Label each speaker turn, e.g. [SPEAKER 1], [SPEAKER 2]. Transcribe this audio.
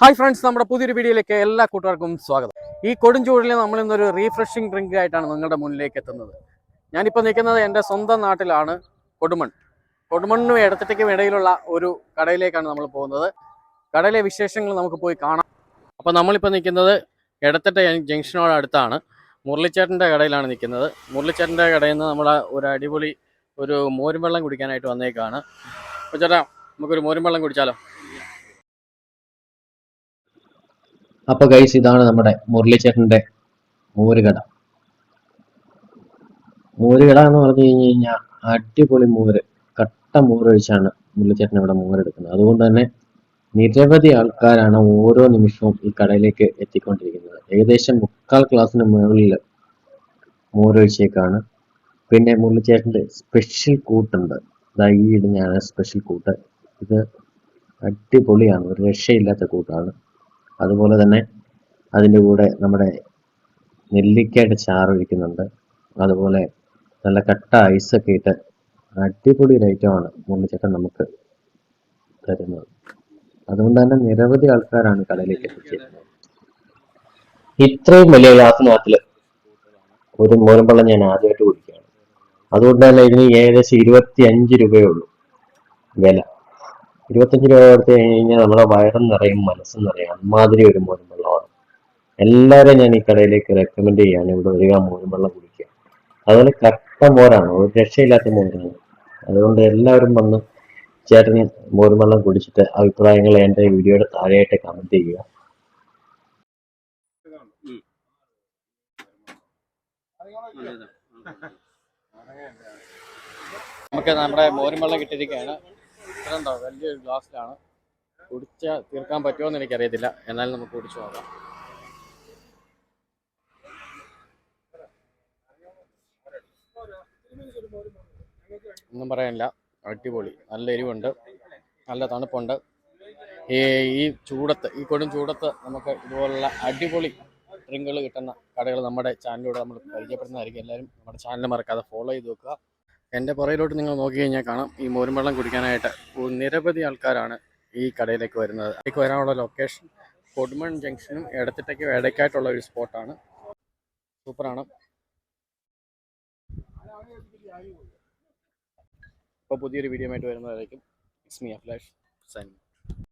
[SPEAKER 1] Hi friends നമ്മുടെ പുതിയൊരു വീഡിയോയിലേക്ക് എല്ലാ കൂട്ടുകാർക്കും സ്വാഗതം. ഈ കൊടുംചൂടിൽ നമ്മൾ ഇന്നൊരു റീഫ്രഷിംഗ് ഡ്രിങ്ക് ആയിട്ടാണ് നിങ്ങളുടെ മുന്നിലേക്ക് എത്തുന്നത്. ഞാനിപ്പോൾ നിൽക്കുന്നത് എന്റെ സ്വന്തം നാട്ടിലാണ് കൊടുമൺ. കൊടുമണ്ണും ഇടത്തിട്ടേക്കും ഇടയിലുള്ള ഒരു കടയിലേക്കാണ് നമ്മൾ പോകുന്നത്. കടയിലെ വിശേഷങ്ങൾ നമുക്ക് പോയി കാണാം. അപ്പോൾ നമ്മളിപ്പോൾ നിൽക്കുന്നത് ഇടത്തിട്ട ജംഗ്ഷനോട് അടുത്താണ്. മുരളിച്ചേട്ടന്റെ കടയിലാണ് നിൽക്കുന്നത്. മുരളിച്ചേട്ടന്റെ കടയിൽ നിന്ന് നമ്മൾ ഒരു അടിപൊളി ഒരു മോരും വെള്ളം കുടിക്കാനായിട്ട് വന്നേക്കാണ്. അപ്പോൾ ചേട്ടാ നമുക്കൊരു മോരും വെള്ളം കുടിച്ചാലോ?
[SPEAKER 2] അപ്പൊ ഗൈസ് ഇതാണ് നമ്മുടെ മുരളിച്ചേട്ടന്റെ മോരുകട. മോരുകട എന്ന് പറഞ്ഞു കഴിഞ്ഞു കഴിഞ്ഞാൽ അടിപൊളി മോര് കട്ട മൂരൊഴിച്ചാണ് മുരളിച്ചേട്ടൻ ഇവിടെ മോരെടുക്കുന്നത്. അതുകൊണ്ട് തന്നെ നിരവധി ആൾക്കാരാണ് ഓരോ നിമിഷവും ഈ കടയിലേക്ക് എത്തിക്കൊണ്ടിരിക്കുന്നത്. ഏകദേശം മുക്കാൽ ക്ലാസ്സിന് മുകളിൽ മോരൊഴിച്ചേക്കാണ്. പിന്നെ മുരളിച്ചേട്ടന്റെ സ്പെഷ്യൽ കൂട്ടുണ്ട്. ഈ സ്പെഷ്യൽ കൂട്ട്. ഇത് അടിപൊളിയാണ് ഒരു രക്ഷയില്ലാത്ത കൂട്ടാണ്. അതുപോലെ തന്നെ അതിന്റെ കൂടെ നമ്മുടെ നെല്ലിക്കയുടെ ചാറ് ഒഴിക്കുന്നുണ്ട് അതുപോലെ നല്ല കട്ട ഐസൊക്കെ ഇട്ട് അടിപൊളി ഒരു ഐറ്റമാണ് മുള്ളിച്ചക്ക നമുക്ക് തരുന്നത്. അതുകൊണ്ട് തന്നെ നിരവധി ആൾക്കാരാണ് കടയിലേക്ക് എത്തിച്ചേരുന്നത്. ഇത്രയും വലിയ ഗ്ലാസിനകത്തിൽ ഒരു മോരമ്പള്ളം ഞാൻ ആദ്യമായിട്ട് കുടിക്കുകയാണ്. അതുകൊണ്ട് തന്നെ ഇതിന് ഏകദേശം ഇരുപത്തി അഞ്ച് രൂപയേ ഉള്ളൂ വില. ഇരുപത്തഞ്ച് രൂപ കൊടുത്ത് കഴിഞ്ഞാൽ നമ്മുടെ വയറും നിറയും മനസ്സും നിറയും. അമ്മാതിരി ഒരു മോരും വെള്ളമാണ്. എല്ലാവരും ഞാൻ ഈ കടയിലേക്ക് റെക്കമെൻഡ് ചെയ്യാണ് ഇവിടെ വരിക മോരും വെള്ളം കുടിക്കുക. അതുപോലെ കട്ട മോരാണ്. ഒരു രക്ഷയില്ലാത്ത മോരാണ്. അതുകൊണ്ട് എല്ലാവരും വന്ന് ചേട്ടന് മോരും വെള്ളം കുടിച്ചിട്ട് അഭിപ്രായങ്ങൾ എന്റെ വീഡിയോയുടെ താഴെയായിട്ട് കമന്റ് ചെയ്യുക.
[SPEAKER 1] നമുക്ക് നമ്മുടെ മോരും വെള്ളം കിട്ടിയിരിക്കുകയാണ്. ഇതുണ്ടോ വലിയൊരു ഗ്ലാസ്സിലാണ്. കുടിച്ച തീർക്കാൻ പറ്റുമോ എന്ന് എനിക്കറിയത്തില്ല. എന്നാലും നമുക്ക് കുടിച്ചു നോക്കാം. ഒന്നും പറയാനില്ല. അടിപൊളി. നല്ല എരിവുണ്ട്. നല്ല തണുപ്പുണ്ട്. ഈ ചൂടത്ത് ഈ കൊടും ചൂടത്ത് നമുക്ക് ഇതുപോലുള്ള അടിപൊളി ഡ്രിങ്കുകൾ കിട്ടുന്ന കടകൾ നമ്മുടെ ചാനലിലൂടെ നമ്മൾ പരിചയപ്പെടുന്നതായിരിക്കും. എല്ലാവരും നമ്മുടെ ചാനൽ മറക്കാതെ ഫോളോ ചെയ്ത് വെക്കുക. എന്റെ പുറയിലോട്ട് നിങ്ങൾ നോക്കി കഴിഞ്ഞാൽ കാണാം. ഈ മോരും വെള്ളം കുടിക്കാനായിട്ട് നിരവധി ആൾക്കാരാണ് ഈ കടയിലേക്ക് വരുന്നത്. അതിലേക്ക് വരാനുള്ള ലൊക്കേഷൻ കൊടുമൺ ജംഗ്ഷനും ഇടത്തിട്ടയ്ക്കും ഇടയ്ക്കായിട്ടുള്ള ഒരു സ്പോട്ടാണ് സൂപ്പറാണ് അപ്പോൾ പുതിയൊരു വീഡിയോ ആയിട്ട് വരുന്നതായിരിക്കും. Me അഫ്ലാഷ് sign